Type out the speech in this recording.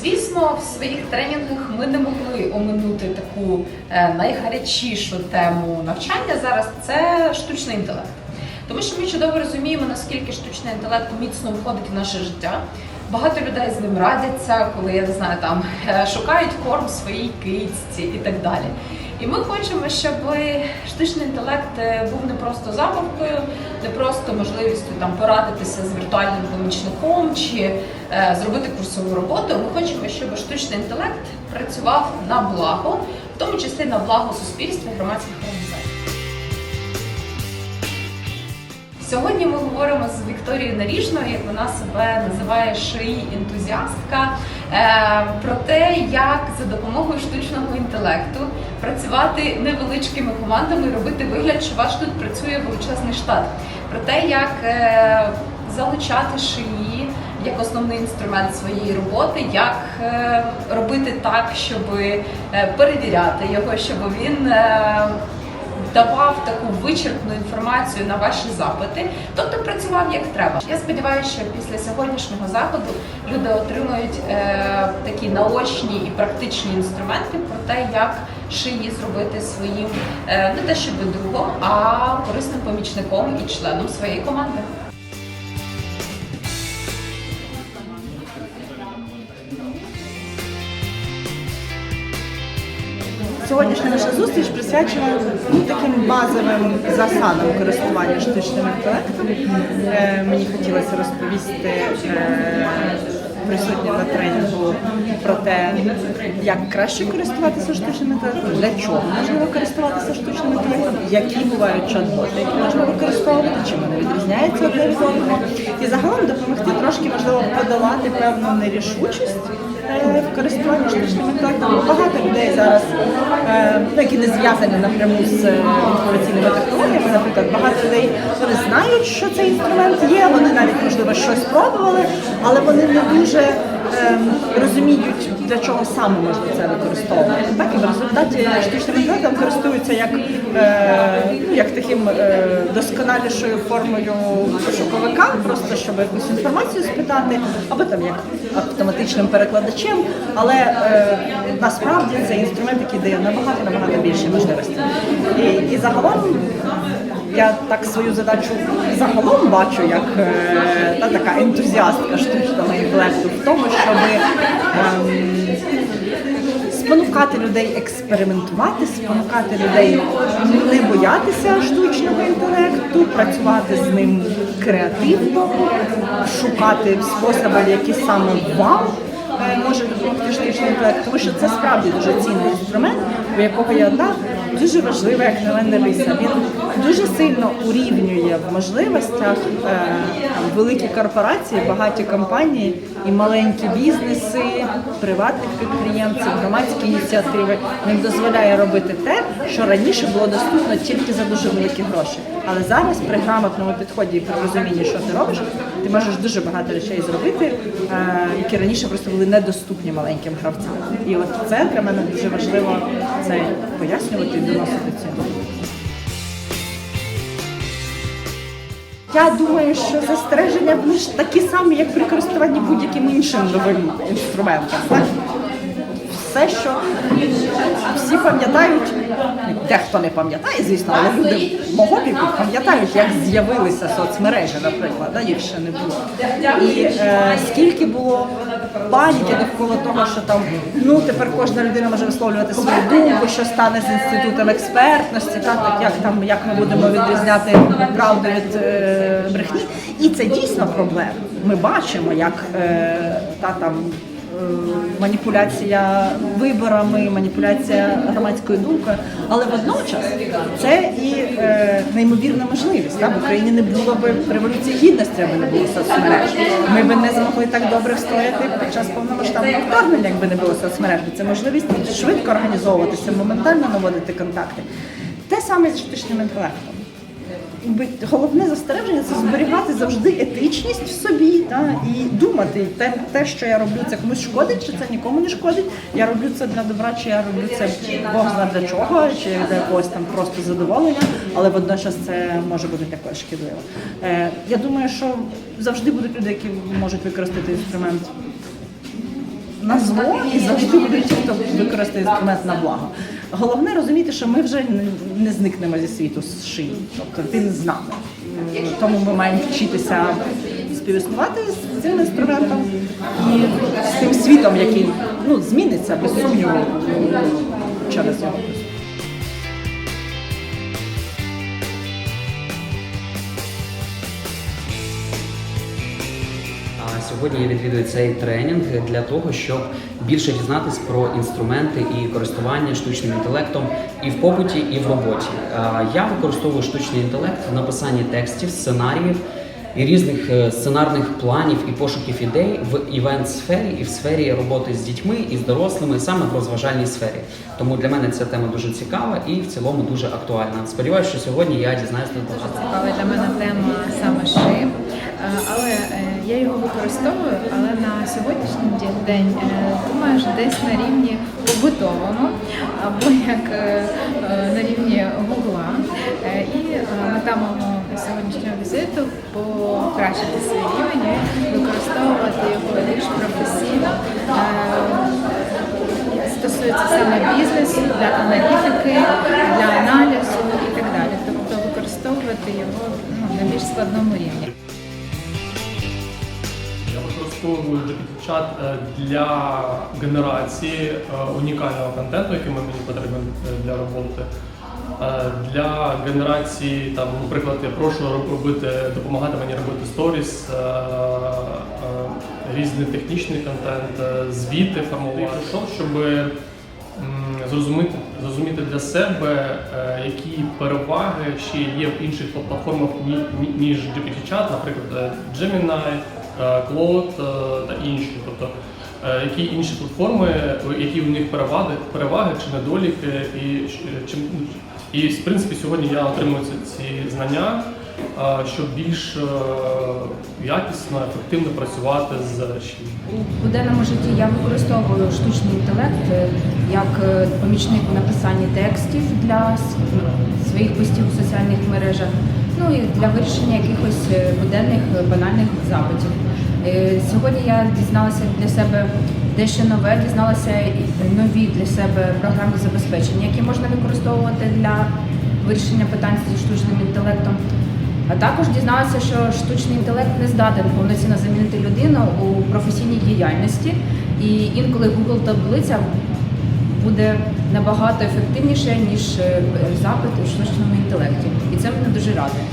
Звісно, в своїх тренінгах ми не могли оминути таку е, найгарячішу тему навчання зараз це штучний інтелект. Тому що ми чудово розуміємо, наскільки штучний інтелект міцно входить в наше життя. Багато людей з ним радяться, коли я не знаю, там е, шукають корм своїй кицці і так далі. І ми хочемо, щоб штучний інтелект е, був не просто забавкою, не просто можливістю там порадитися з віртуальним помічником чи е, зробити курсову роботу. Ми хочемо, щоб штучний інтелект працював на благо, в тому числі на благо суспільства і громадських організацій. Сьогодні ми говоримо з Вікторією Наріжною, як вона себе називає шиї ентузіастка, е, про те, як за допомогою штучного інтелекту працювати невеличкими командами, робити вигляд, що ваш тут працює величезний штат, про те, як е, залучати шиї як основний інструмент своєї роботи, як е, робити так, щоб перевіряти його, щоб він. Давав таку вичерпну інформацію на ваші запити, тобто працював як треба. Я сподіваюся, що після сьогоднішнього заходу люди отримають е, такі наочні і практичні інструменти про те, як шиї зробити своїм е, не те, щоб другом, а корисним помічником і членом своєї команди. Сьогоднішня наша зустріч присвячена ну, таким базовим засадам користування штучним інтелектом. Е, мені хотілося розповісти е, присутнім на тренінгу про те, як краще користуватися штучним інтелектом, для чого можливо користуватися штучним інтелектом, які бувають чат-боти, які можна використовувати, чим вони відрізняються одне від одного, і загалом допомогти трошки можливо подолати певну нерішучість е, в користуванні штучним інтелектом. Багато людей зараз, е, ну, які не зв'язані напряму з е, інформаційними технологіями, наприклад, багато людей вони знають, що цей інструмент є, вони навіть можливо щось пробували, але вони не дуже ем, розуміють, для чого саме можна це використовувати. Так і в результаті штучним інтелектом користуються як, е, ну, як таким е, досконалішою формою пошуковика, просто щоб якусь інформацію спитати, або там як автоматичним перекладачем. Але е, насправді це інструмент, який дає набагато набагато більше можливостей. І, і загалом я так свою задачу загалом бачу як е, та така ентузіастка штучного інтелекту в тому, щоб ем, спонукати людей експериментувати, спонукати людей не боятися штучного інтелекту, працювати з ним креативно, шукати способи, які саме вам е, може допомогти штучний інтелект, тому що це справді дуже цінний інструмент, у якого є одна дуже важлива, як на мене риса. Він дуже сильно урівнює в можливостях е, там, великі корпорації, багаті компанії і маленькі бізнеси, приватних підприємців, громадські ініціативи. Він дозволяє робити те, що раніше було доступно тільки за дуже великі гроші. Але зараз при грамотному підході і при розумінні, що ти робиш, ти можеш дуже багато речей зробити, е, які раніше просто були недоступні маленьким гравцям. І от це для мене дуже важливо це пояснювати Я думаю, що застереження ж такі самі, як при користуванні будь-яким іншим новим інструментом. Все, що всі пам'ятають, дехто не пам'ятає, звісно, але люди мого віку пам'ятають, як з'явилися соцмережі, наприклад, да, їх ще не було. І е, скільки було паніки навколо того, що там ну тепер кожна людина може висловлювати свою думку, що стане з інститутом експертності, так, так як там як ми будемо відрізняти правду від е, брехні. І це дійсно проблема. Ми бачимо, як е, та там. Е, Маніпуляція виборами, маніпуляція громадською думкою, але водночас це і е, неймовірна можливість. Так? В Україні не було б революції гідності, аби не було соцмереж. Ми б не змогли так добре встояти під час повномасштабного вторгнення, якби не було соцмереж. Це можливість швидко організовуватися, моментально наводити контакти. Те саме з штучним інтелектом. Головне застереження це зберігати завжди етичність в собі та, і думати, те, те, що я роблю, це комусь шкодить, чи це нікому не шкодить. Я роблю це для добра, чи я роблю це Бог зна для чого, чи для якогось там просто задоволення, але водночас це може бути також шкідливо. Е, я думаю, що завжди будуть люди, які можуть використати інструмент на зло і завжди будуть ті, хто використає інструмент на благо. Головне розуміти, що ми вже не- не зникнемо зі світу з шиї. Тобто ти не з нами. М, Тому ми маємо вчитися співіснувати з цим інструментом і з тим світом, який ну, зміниться без сумніву через його. Сьогодні я відвідую цей тренінг для того, щоб більше дізнатись про інструменти і користування штучним інтелектом і в побуті, і в роботі. Я використовую штучний інтелект в написанні текстів, сценаріїв і різних е, сценарних планів і пошуків ідей в івент сфері і в сфері роботи з дітьми і з дорослими, саме в розважальній сфері. Тому для мене ця тема дуже цікава і в цілому дуже актуальна. Сподіваюся, що сьогодні я дізнаюся багато. Цікава для мене тема саме шиї, Е, але е, я його використовую, але на сьогоднішній день е, думаю, що десь на рівні побутовому або як е, е, на рівні гугла. І мета мого сьогоднішнього візиту покращити свій рівень, використовувати його більш професійно. Стосується саме бізнесу, для аналітики, для аналізу і так далі. Тобто використовувати його ну, на більш складному рівні. Використовую чат е, для генерації е, унікального контенту, який мені потрібен е, для роботи. Для генерації, там, наприклад, я прошу робити, допомагати мені робити сторіс, різний технічний контент, звіти формувати. Прийшов, щоб зрозуміти, зрозуміти для себе, які переваги ще є в інших платформах, ні- ні- ніж GPT-чат, наприклад, Gemini, е, е, та інші. Тобто, е, які інші платформи, які у них переваги, переваги чи недоліки, і чим і в принципі сьогодні я отримую ці, знання, щоб більш якісно, ефективно працювати з. У буденному житті я використовую штучний інтелект як помічник у написанні текстів для своїх постів у соціальних мережах, ну і для вирішення якихось буденних банальних запитів. Е, Сьогодні я дізналася для себе дещо нове, дізналася нові для себе програмні забезпечення, які можна використовувати для вирішення питань зі штучним інтелектом. А також дізналася, що штучний інтелект не здатен повноцінно замінити людину у професійній діяльності, і інколи Google таблиця буде набагато ефективніше ніж е, запит у штучному інтелекті. І це мене дуже радує.